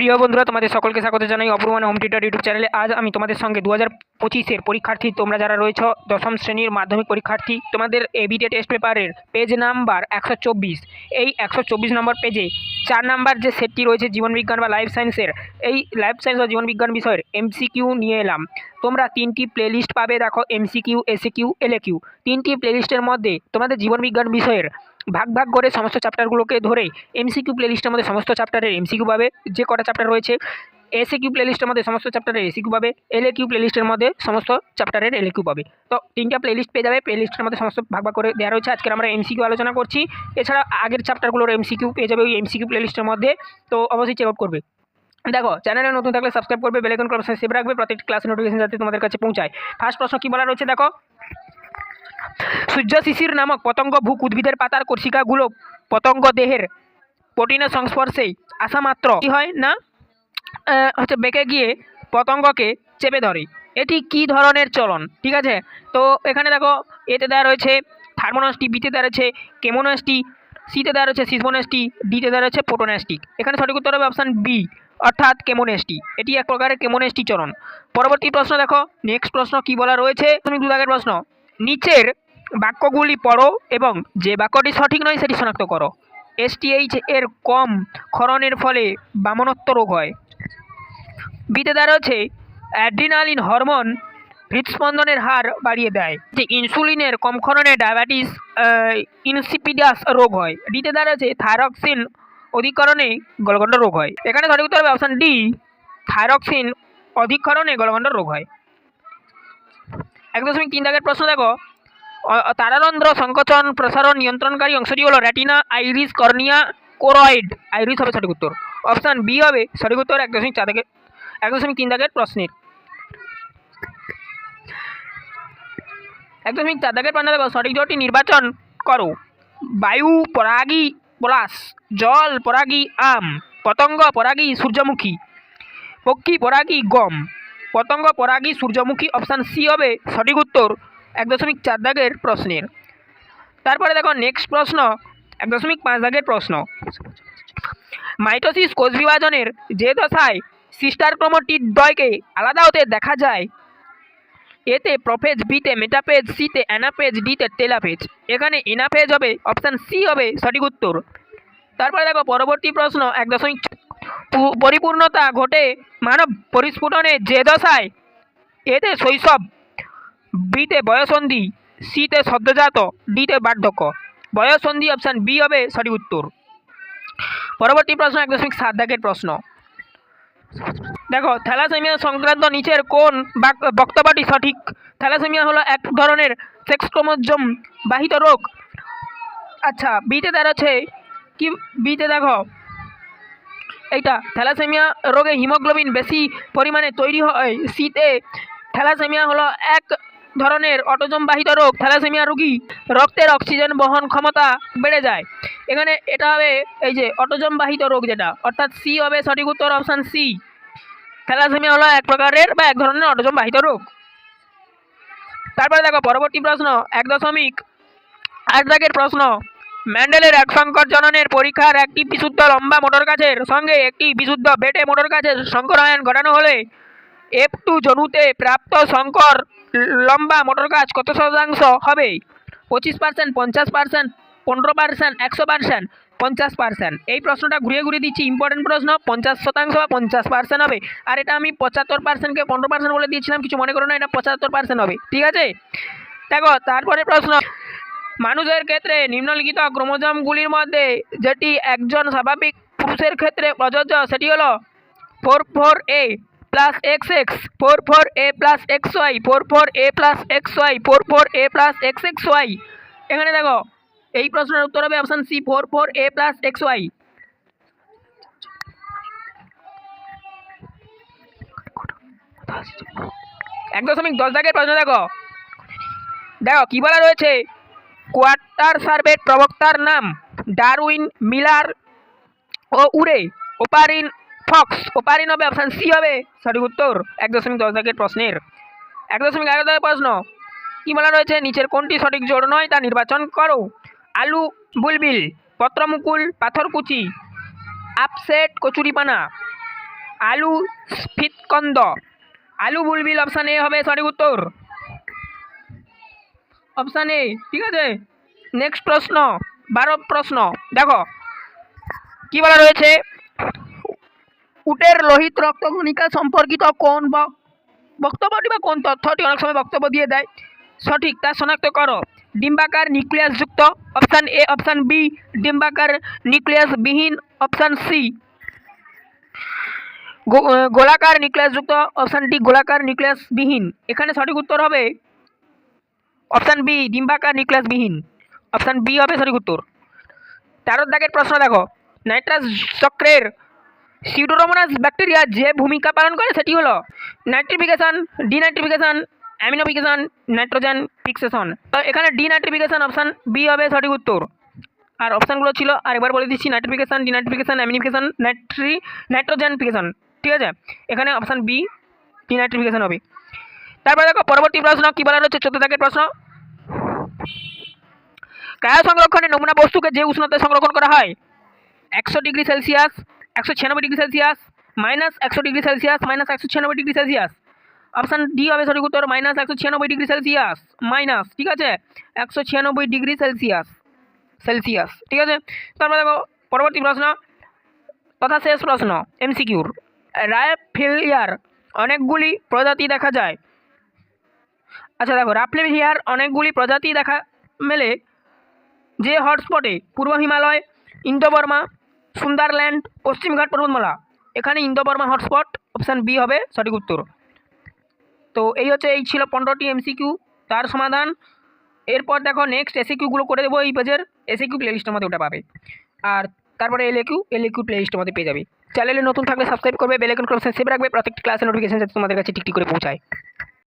প্রিয় বন্ধুরা, তোমাদের সকলকে স্বাগত জানাই অপূর্বান হোম টিউটার ইউটিউব চ্যানেলে। আজ আমি তোমাদের সঙ্গে দু হাজার পঁচিশের পরীক্ষার্থী তোমরা যারা রয়েছ, দশম শ্রেণির মাধ্যমিক পরীক্ষার্থী, তোমাদের এবিটে টেস্ট পেপারের পেজ নাম্বার একশো চব্বিশ। এই একশো চব্বিশ নম্বর পেজে চার নাম্বার যে সেটটি রয়েছে জীবনবিজ্ঞান বা লাইফ সায়েন্সের এই লাইফ সায়েন্স বা জীবনবিজ্ঞান বিষয়ের এমসিকিউ নিয়ে এলাম। তোমরা তিনটি প্লেলিস্ট পাবে, দেখো এমসিকিউ এসিকিউ এলএকিউ তিনটি প্লেলিস্টের মধ্যে তোমাদের জীবনবিজ্ঞান বিষয়ের ভাগ ভাগ করে সমস্ত চ্যাপ্টারগুলোকে ধরে এমসিকিউ প্লেলিস্টের মধ্যে সমস্ত চ্যাপ্টারের এমসিকিউ পাবে। যে কটা চ্যাপ্টার রয়েছে এসে কিউ প্লেলিস্টের মধ্যে সমস্ত চ্যাপ্টারের এসি কিউ পাবে এল কিউ প্লেলিস্টের মধ্যে সমস্ত চ্যাপ্টারের এল কিউ পাবে। তো তিনটা প্লেলিস্ট পেয়ে যাবে প্লেলিস্টের মধ্যে সমস্ত ভাগ ভাগ করে দেওয়া রয়েছে। আজকে আমরা এমসিকিউ আলোচনা করছি। এছাড়া আগের চ্যাপ্টারগুলোর এমসিকিউ পেয়ে যাবে ওই এমসিকিউ প্লেলিস্টের মধ্যে। তো অবশ্যই চেক আউট করবে। দেখো চ্যানেলে নতুন থাকলে সাবস্ক্রাইব করবে বেলাইকন ক্লাসে সেভ রাখবে। প্রত্যেকটি ক্লাস নোটিফিকেশন যাতে তোমাদের কাছে পৌঁছায়। ফার্স্ট প্রশ্ন কী বলা রয়েছে দেখো? সূর্য শিশির নামক পতঙ্গ ভূক উদ্ভিদের পাতার কোষিকাগুলো পতঙ্গ দেহের প্রোটিনের সংস্পর্শে আসা মাত্র কী হয় না? হচ্ছে বেঁকে গিয়ে পতঙ্গকে চেপে ধরে। এটি কি ধরনের চলন? ঠিক আছে? তো এখানে দেখো এতে দেওয়া রয়েছে থার্মোনাসটি বিতে দেওয়া রয়েছে কেমোনাসটি সিতে দেওয়া রয়েছে সিসমোনাসটি ডিতে দেওয়া রয়েছে পোটোনাস্টিক এখানে সঠিক উত্তর হবে অপশান বি অর্থাৎ কেমোনেস্টি এটি এক প্রকারের কেমোনেস্টি চলন। পরবর্তী প্রশ্ন দেখো। নেক্সট প্রশ্ন কি বলা রয়েছে? তুমি দুদাগের প্রশ্ন। নিচের বাক্যগুলি পড়ো এবং যে বাক্যটি সঠিক নয় সেটি শনাক্ত করো। এসটিএইচ এর কম ক্ষরণের ফলে বামনত্ব রোগ হয়। বিতে দ্বারা হচ্ছে অ্যাড্রিনালিন হরমোন হৃদস্পন্দনের হার বাড়িয়ে দেয়। যে ইনসুলিনের কম ক্ষরণে ডায়াবেটিস ইনসিপিডাস রোগ হয়। ডিতে দ্বারা হচ্ছে থাইরক্সিন অধিকরণে গলগণ্ড রোগ হয়। এখানে সঠিক উত্তর হবে অপশান ডি, থাইরক্সিন অধিকরণে গলগণ্ড রোগ হয়। এক দশমিক তিন দাগের প্রশ্ন দেখো। তারারন্ধ্র সংকোচন প্রসারণ নিয়ন্ত্রণকারী অংশটি হলো retina iris cornea, choroid. Iris হবে সঠিক উত্তর। অপশান বি হবে সঠিক উত্তর এক দশমিক চার দাগের, এক দশমিক তিন দাগের প্রশ্নের। এক দশমিক চার দাগের পান্না দেখো, সঠিক জোটটি নির্বাচন করো। বায়ু, পরাগী, পলাশ, জল, পরাগী, আম, পতঙ্গ, পরাগী, সূর্যমুখী, পক্ষী, পরাগী, গম। পতঙ্গ পরাগী সূর্যমুখী অপশান সি হবে সঠিক উত্তর এক দশমিক চার দাগের প্রশ্নের। তারপরে দেখো নেক্সট প্রশ্ন, এক দশমিক পাঁচ দাগের প্রশ্ন। মাইটোসিস কোষ বিভাজনের যে দশায় সিস্টার ক্রোমোটিড দ্বয়কে আলাদা হতে দেখা যায়, এতে প্রফেজ বিতে মেটাফেজ সিতে অ্যানাফেজ ডিতে টেলাফেজ এখানে এনাফেজ হবে অপশান সি হবে সঠিক উত্তর। তারপরে দেখো পরবর্তী প্রশ্ন, এক দশমিক পরিপূর্ণতা ঘটে মানব পরিস্ফুটনের যে দশায়। এতে শৈশব, বিতে বয়সন্ধি, সিতে শব্দজাত, ডিতে বার্ধক্য। বয়সন্ধি অপশান বি হবে সঠিক উত্তর। পরবর্তী প্রশ্ন, এক দশমিক সাত দাগের প্রশ্ন। দেখো, থ্যালাসেমিয়া সংক্রান্ত নিচের কোন বাক- বক্তব্যটি সঠিক? থ্যালাসেমিয়া হলো এক ধরনের সেক্স ক্রোমোজোম বাহিত রোগ। আচ্ছা বিতে দাঁড়াচ্ছে কি, বিতে দেখো এইটা থ্যালাসেমিয়া রোগে হিমোগ্লোবিন বেশি পরিমাণে তৈরি হয়। শীতে থ্যালাসেমিয়া হলো এক ধরনের অটোজম বাহিত রোগ থ্যালাসেমিয়া রোগী রক্তের অক্সিজেন বহন ক্ষমতা বেড়ে যায়। এখানে এটা হবে এই যে অটোজম বাহিত রোগ যেটা অর্থাৎ সি হবে সঠিক উত্তর অপশান সি থ্যালাসেমিয়া হলো এক প্রকারের বা এক ধরনের অটোজম বাহিত রোগ তারপরে দেখো পরবর্তী প্রশ্ন এক দশমিক আট দাগের প্রশ্ন। ম্যান্ডেলের এক সংকর জননের পরীক্ষার একটি বিশুদ্ধ লম্বা মোটর গাছের সঙ্গে একটি বিশুদ্ধ বেটে মোটর গাছের সংকরায়ন ঘটানো হলে এফ টু জনুতে প্রাপ্ত সংকর লম্বা মোটর গাছ কত শতাংশ হবে? পঁচিশ পার্সেন্ট পঞ্চাশ পার্সেন্ট পনেরো পার্সেন্ট একশো পার্সেন্ট পঞ্চাশ পার্সেন্ট এই প্রশ্নটা ঘুরিয়ে ঘুরিয়ে দিচ্ছি ইম্পর্টেন্ট প্রশ্ন, পঞ্চাশ শতাংশ বা পঞ্চাশ পার্সেন্ট হবে। আর এটা আমি পঁচাত্তর পার্সেন্টকে পনেরো পার্সেন্ট বলে দিয়েছিলাম, কিছু মনে করো না, এটা পঁচাত্তর পার্সেন্ট হবে। ঠিক আছে? দেখো, তারপরে প্রশ্ন মানুষের ক্ষেত্রে নিম্নলিখিত ক্রোমোজোমগুলির মধ্যে যেটি একজন স্বাভাবিক পুরুষের ক্ষেত্রে প্রযোজ্য, সেটি হলো four four A plus X X, four four A plus X Y, four four A plus X Y, four four A plus X X Y. এখানে দেখো, এই প্রশ্নের উত্তর হবে option C four four A plus X Y. এক দশমিক দশ দাগের প্রশ্ন দেখো। দেখো, কী বলা রয়েছে? কোয়ার্টার সার্ভের প্রবক্তার নাম ডারউইন মিলার ও উড়ে ওপারিন ফক্স, ওপারিন হবে অপশান সি হবে। সঠিক উত্তর এক দশমিক দশ দাগের প্রশ্নের। এক দশমিক এগারো দাগের প্রশ্ন, কী বলা রয়েছে? নিচের কোনটি সঠিক জোর নয় তা নির্বাচন করো। আলু, বুলবিল, পত্রমুকুল, পাথরকুচি, আপসেট, কচুরিপানা, আলু, স্ফীতকন্দ। আলু, বুলবিল অপশান এ হবে সঠিক উত্তর। অপশান এ, ঠিক আছে? নেক্সট প্রশ্ন, বারো প্রশ্ন। দেখো, কি বলা রয়েছে? উটের লোহিত রক্ত রক্তকণিকা সম্পর্কিত কোন বক্তব্যটি বা কোন তথ্যটি অনেক সময় বক্তব্য দিয়ে দেয়। সঠিক, তা শনাক্ত করো। ডিম্বাকার নিউক্লিয়াস যুক্ত, অপশান এ, অপশান বি, ডিম্বাকার নিউক্লিয়াস বিহীন, অপশান সি। গোলাকার নিউক্লিয়াস যুক্ত, অপশান ডি, গোলাকার নিউক্লিয়াস বিহীন। এখানে সঠিক উত্তর হবে অপশান বি ডিম্বাকার নিউক্লিয়াস বিহীন অপশান বি হবে সঠিক উত্তর। তেরো দাগের প্রশ্ন দেখো। নাইট্রাস চক্রের সিউডোরোমোনাস ব্যাকটেরিয়া যে ভূমিকা পালন করে সেটি হলো nitrification denitrification ammonification nitrogen fixation তো এখানে ডিনাইট্রিফিকেশন অপশান বি হবে সঠিক উত্তর। আর অপশানগুলো ছিল, আরেকবার বলে দিচ্ছি নাইট্রিফিকেশন ডিনাইট্রিফিকেশন অ্যামিনিফিকেশন নাইট্রি নাইট্রোজেন ফিকেশন ঠিক আছে? এখানে অপশান বি ডিনাইট্রিফিকেশন হবে। তারপরে দেখো, পরবর্তী প্রশ্ন, কী বলা রয়েছে? চোদ্দ দাগের প্রশ্ন। ক্রায় সংরক্ষণে নমুনা বস্তুকে যে উষ্ণতায় সংরক্ষণ করা হয়? একশো ডিগ্রি সেলসিয়াস, একশো ছিয়ানব্বই ডিগ্রি সেলসিয়াস, মাইনাস একশো ডিগ্রি সেলসিয়াস, মাইনাস একশো ছিয়ানব্বই ডিগ্রি সেলসিয়াস। অপশান ডি হবে সঠিক উত্তর, মাইনাস একশো ছিয়ানব্বই ডিগ্রি সেলসিয়াস, মাইনাস, ঠিক আছে? একশো ছিয়ানব্বই ডিগ্রি সেলসিয়াস সেলসিয়াস, ঠিক আছে? তারপরে দেখো, পরবর্তী প্রশ্ন, তথা শেষ প্রশ্ন, এমসিকিউর। রায়ফেলিয়ার অনেকগুলি প্রজাতি দেখা যায়। আচ্ছা দেখো রাফলেভিয়ার অনেকগুলি প্রজাতি দেখা মেলে। যে হটস্পটে পূর্ব হিমালয়, ইন্দোবর্মা, সুন্দরল্যান্ড পশ্চিমঘাট পর্বতমালা। এখানে ইন্দোবর্মা হটস্পট অপশান বি হবে সঠিক উত্তর। তো এই হচ্ছে, এই ছিল পনেরোটি এমসিকিউ তার সমাধান। এরপর দেখো নেক্সট এসিকিউগুলো করে দেবো এই পেজের এসিকিউ প্লেলিস্টের মধ্যে ওটা পাবে। আর তারপরে এলএকিউ এলএকিউ প্লেলিস্টের মধ্যে পেয়ে যাবে। চ্যানেলে নতুন থাকলে সাবস্ক্রাইব করবে বেলাইকন করে সেভ রাখবে, প্রত্যেকটি ক্লাসের নোটিফিকেশন তোমাদের কাছে টিকটি করে পৌঁছায়।